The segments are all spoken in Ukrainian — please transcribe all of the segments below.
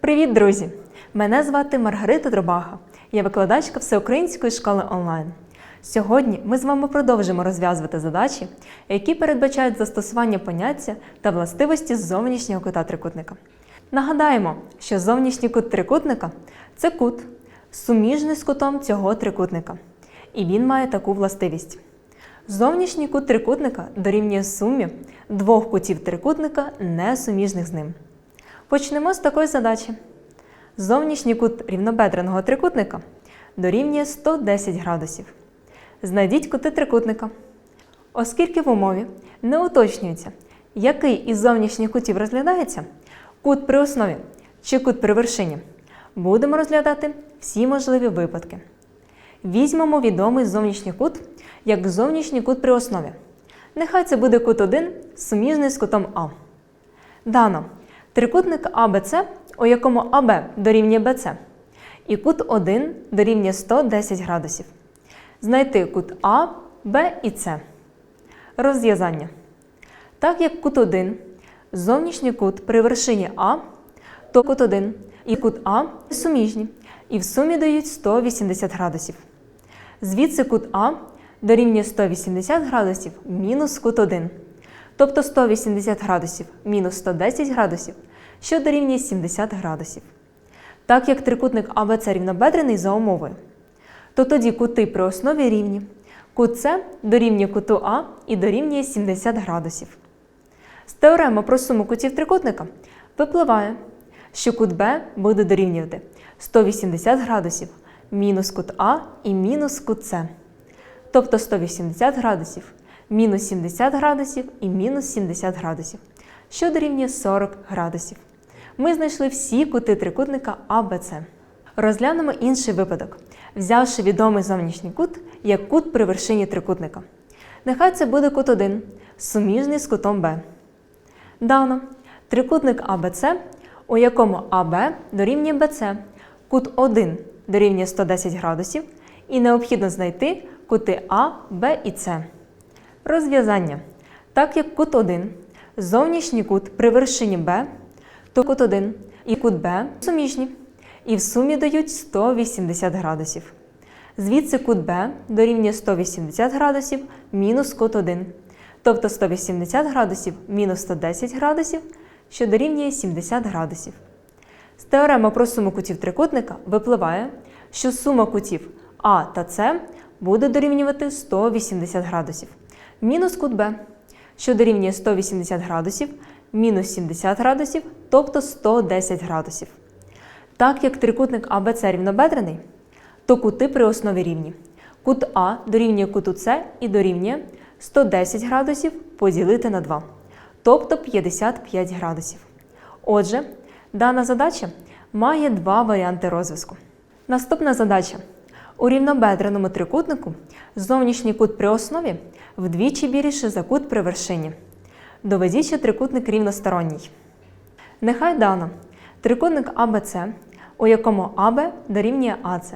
Привіт, друзі! Мене звати Маргарита Дробаха. Я викладачка Всеукраїнської школи онлайн. Сьогодні ми з вами продовжимо розв'язувати задачі, які передбачають застосування поняття та властивості зовнішнього кута трикутника. Нагадаємо, що зовнішній кут трикутника це кут, суміжний з кутом цього трикутника. І він має таку властивість. Зовнішній кут трикутника дорівнює сумі двох кутів трикутника, несуміжних з ним. Почнемо з такої задачі. Зовнішній кут рівнобедреного трикутника дорівнює 110 градусів. Знайдіть кути трикутника. Оскільки в умові не уточнюється, який із зовнішніх кутів розглядається, кут при основі чи кут при вершині, будемо розглядати всі можливі випадки. Візьмемо відомий зовнішній кут як зовнішній кут при основі. Нехай це буде кут 1, суміжний з кутом А. Дано трикутник АБЦ, у якому АБ дорівнює БЦ, і кут 1 дорівнює 110 градусів. Знайти кут А, Б і С. Розв'язання. Так як кут 1 зовнішній кут при вершині А, то кут 1 і кут А суміжні і в сумі дають 180 градусів. Звідси кут А дорівнює 180 градусів мінус кут 1. Тобто 180 градусів мінус 110 градусів, що дорівнює 70 градусів. Так як трикутник АБЦ рівнобедрений за умовою, то тоді кути при основі рівні. Кут С дорівнює куту А і дорівнює 70 градусів. З теореми про суму кутів трикутника випливає, що кут Б буде дорівнювати 180 градусів мінус кут А і мінус кут С. Тобто 180 градусів, мінус 70 градусів і мінус 70 градусів, що дорівнює 40 градусів. Ми знайшли всі кути трикутника АБЦ. Розглянемо інший випадок, взявши відомий зовнішній кут як кут при вершині трикутника. Нехай це буде кут 1, суміжний з кутом Б. Дано трикутник АБЦ, у якому АБ дорівнює БЦ, кут 1 дорівнює 110 градусів, і необхідно знайти кути А, Б і С. Розв'язання. Так як кут 1 зовнішній кут при вершині Б, то кут 1 і кут Б суміжні і в сумі дають 180 градусів. Звідси кут Б дорівнює 180 градусів мінус кут 1. Тобто 180 градусів мінус 110 градусів, що дорівнює 70 градусів. З теореми про суму кутів трикутника випливає, що сума кутів А та С буде дорівнювати 180 градусів. Мінус кут Б, що дорівнює 180 градусів, мінус 70 градусів, тобто 110 градусів. Так як трикутник АБЦ рівнобедрений, то кути при основі рівні. Кут А дорівнює куту С і дорівнює 110 градусів поділити на 2, тобто 55 градусів. Отже, дана задача має два варіанти розв'язку. Наступна задача. У рівнобедреному трикутнику зовнішній кут при основі вдвічі більше за кут при вершині. Доведіть, що трикутник рівносторонній. Нехай дано трикутник АБЦ, у якому АБ дорівнює АЦ,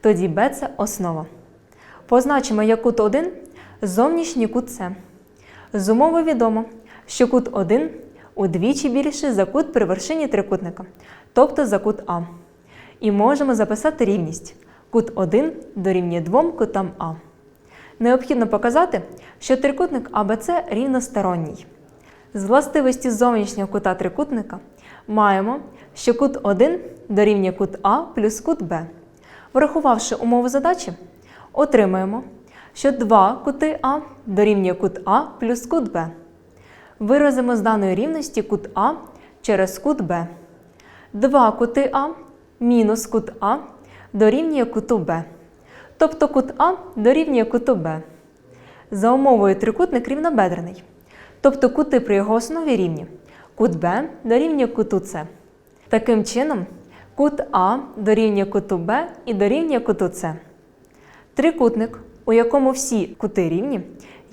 тоді БЦ основа. Позначимо як кут 1 зовнішній кут С. З умови відомо, що кут 1 удвічі більше за кут при вершині трикутника, тобто за кут А. І можемо записати рівність. Кут 1 дорівнює двом кутам А. Необхідно показати, що трикутник АБЦ рівносторонній. З властивості зовнішнього кута трикутника маємо, що кут 1 дорівнює кут А плюс кут Б. Врахувавши умову задачі, отримаємо, що два кути А дорівнює кут А плюс кут Б. Виразимо з даної рівності кут А через кут Б. Два кути А мінус кут А дорівнює куту Б. Тобто кут А дорівнює куту Б. За умовою трикутник рівнобедрений. Тобто кути при його основі рівні. Кут Б дорівнює куту С. Таким чином, кут А дорівнює куту Б і дорівнює куту С. Трикутник, у якому всі кути рівні,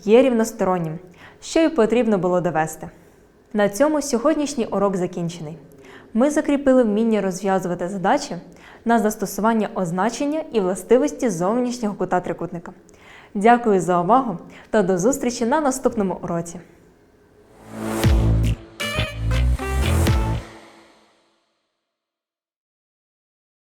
є рівностороннім, що й потрібно було довести. На цьому сьогоднішній урок закінчений. Ми закріпили вміння розв'язувати задачі на застосування означення і властивості зовнішнього кута трикутника. Дякую за увагу та до зустрічі на наступному уроці!